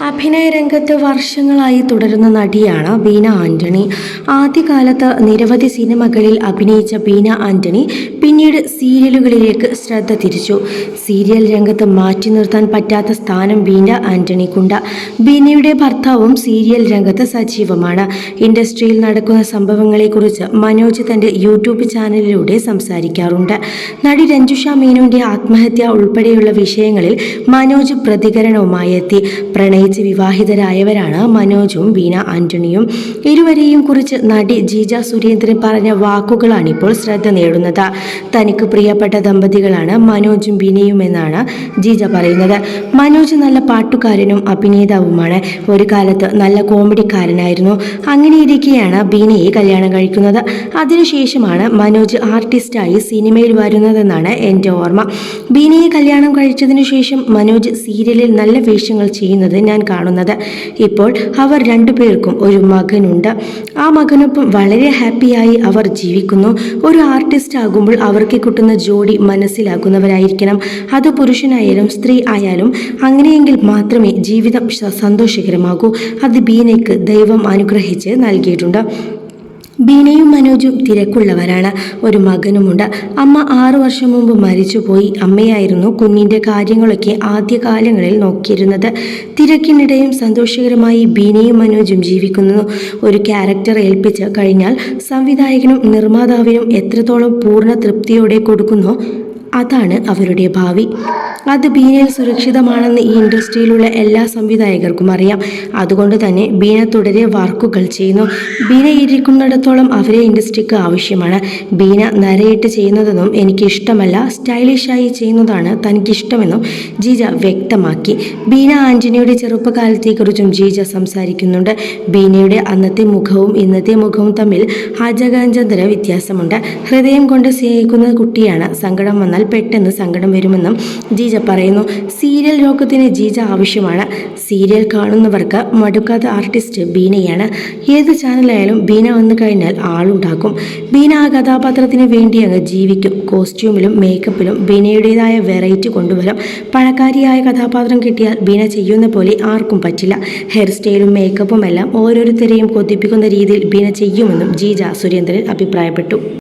അഭിനയ രംഗത്ത് വർഷങ്ങളായി തുടരുന്ന നടിയാണ് ബീന ആന്റണി. ആദ്യകാലത്ത് നിരവധി സിനിമകളിൽ അഭിനയിച്ച ബീന ആന്റണി പിന്നീട് സീരിയലുകളിലേക്ക് ശ്രദ്ധ തിരിച്ചു. സീരിയൽ രംഗത്ത് മാറ്റി നിർത്താൻ പറ്റാത്ത സ്ഥാനം ബീന ആന്റണിക്കുണ്ട്. ബീനയുടെ ഭർത്താവും സീരിയൽ രംഗത്ത് സജീവമാണ്. ഇൻഡസ്ട്രിയിൽ നടക്കുന്ന സംഭവങ്ങളെക്കുറിച്ച് മനോജ് തന്റെ യൂട്യൂബ് ചാനലിലൂടെ സംസാരിക്കാറുണ്ട്. നടി രഞ്ജുഷ മേനോന്റെ ആത്മഹത്യ ഉൾപ്പെടെയുള്ള വിഷയങ്ങളിൽ മനോജ് പ്രതികരണവുമായി എത്തി. പ്രണയിച്ച് വിവാഹിതരായവരാണ് മനോജും ബീന ആന്റണിയും. ഇരുവരെയും കുറിച്ച് നടി ജീജ സുരേന്ദ്രൻ പറഞ്ഞ വാക്കുകളാണ് ഇപ്പോൾ ശ്രദ്ധ നേടുന്നത്. തനിക്ക് പ്രിയപ്പെട്ട ദമ്പതികളാണ് മനോജും ബീനയും എന്നാണ് ജീജ പറയുന്നത്. മനോജ് നല്ല പാട്ടുകാരനും അഭിനേതാവുമാണ്. ഒരു കാലത്ത് നല്ല കോമഡിക്കാരനായിരുന്നു. അങ്ങനെ ഇരിക്കെയാണ് ബീനയെ കല്യാണം കഴിക്കുന്നത്. അതിനുശേഷമാണ് മനോജ് ആർട്ടിസ്റ്റായി സിനിമയിൽ വരുന്നതെന്നാണ് എന്റെ ഓർമ്മ. ബീനയെ കല്യാണം കഴിച്ചതിനു ശേഷം മനോജ് സീരിയലിൽ നല്ല വേഷങ്ങൾ ചെയ്യുന്നത് ഞാൻ കാണുന്നത്. ഇപ്പോൾ അവർ രണ്ടുപേർക്കും ഒരു മകനുണ്ട്. ആ മകനൊപ്പം വളരെ ഹാപ്പിയായി അവർ ജീവിക്കുന്നു. ഒരു ആർട്ടിസ്റ്റ് ആകുമ്പോൾ അവർക്ക് കിട്ടുന്ന ജോഡി മനസ്സിലാക്കുന്നവരായിരിക്കണം. അത് പുരുഷനായാലും സ്ത്രീ ആയാലും അങ്ങനെയെങ്കിൽ മാത്രമേ ജീവിതം സന്തോഷകരമാകൂ. അത് ബീനയ്ക്ക് ദൈവം അനുഗ്രഹിച്ച് നൽകിയിട്ടുണ്ട്. ബീനയും മനോജും തിരക്കുള്ളവരാണ്. ഒരു മകനുമുണ്ട്. അമ്മ ആറു വർഷം മുമ്പ് മരിച്ചുപോയി. അമ്മയായിരുന്നു കുഞ്ഞിന്റെ കാര്യങ്ങളൊക്കെ ആദ്യകാലങ്ങളിൽ നോക്കിയിരുന്നത്. തിരക്കിനിടയും സന്തോഷകരമായി ബീനയും മനോജും ജീവിക്കുന്നു. ഒരു ക്യാരക്ടർ ഏൽപ്പിച്ച് കഴിഞ്ഞാൽ സംവിധായകനും നിർമ്മാതാവിനും എത്രത്തോളം പൂർണ തൃപ്തിയോടെ കൊടുക്കുന്നോ അതാണ് അവരുടെ ഭാവി. അത് ബീനയിൽ സുരക്ഷിതമാണെന്ന് ഈ ഇൻഡസ്ട്രിയിലുള്ള എല്ലാ സംവിധായകർക്കും അറിയാം. അതുകൊണ്ട് തന്നെ ബീന തുടരെ വർക്കുകൾ ചെയ്യുന്നു. ബീന ഇരിക്കുന്നിടത്തോളം അവരെ ഇൻഡസ്ട്രിക്ക് ആവശ്യമാണ്. ബീന നരയിട്ട് ചെയ്യുന്നതെന്നും എനിക്ക് ഇഷ്ടമല്ല സ്റ്റൈലിഷായി ചെയ്യുന്നതാണ് തനിക്കിഷ്ടമെന്നും ജീജ വ്യക്തമാക്കി. ബീന ആന്റണിയുടെ ചെറുപ്പകാലത്തെക്കുറിച്ചും ജീജ സംസാരിക്കുന്നുണ്ട്. ബീനയുടെ അന്നത്തെ മുഖവും ഇന്നത്തെ മുഖവും തമ്മിൽ അജഗാഞ്ചന്തര വ്യത്യാസമുണ്ട്. ഹൃദയം കൊണ്ട് സ്നേഹിക്കുന്ന കുട്ടിയാണ് സങ്കടം വന്നാൽ പെട്ടെന്ന് സങ്കടം വരുമെന്നും ജീജ പറയുന്നു. സീരിയൽ ലോകത്തിന് ജീജ ആവശ്യമാണ്. സീരിയൽ കാണുന്നവർക്ക് മടുക്കാത്ത ആർട്ടിസ്റ്റ് ബീനയാണ്. ഏത് ചാനലായാലും ബീന വന്നു കഴിഞ്ഞാൽ ആളുണ്ടാക്കും. ബീന ആ കഥാപാത്രത്തിന് വേണ്ടി അങ്ങ് ജീവിക്കും. കോസ്റ്റ്യൂമിലും മേക്കപ്പിലും ബീനയുടേതായ വെറൈറ്റി കൊണ്ടുവരും. പഴക്കാരിയായ കഥാപാത്രം കിട്ടിയാൽ ബീന ചെയ്യുന്ന പോലെ ആർക്കും പറ്റില്ല. ഹെയർ സ്റ്റൈലും മേക്കപ്പും എല്ലാം ഓരോരുത്തരെയും കൊതിപ്പിക്കുന്ന രീതിയിൽ ബീന ചെയ്യുമെന്നും ജീജ സുരേന്ദ്രൻ അഭിപ്രായപ്പെട്ടു.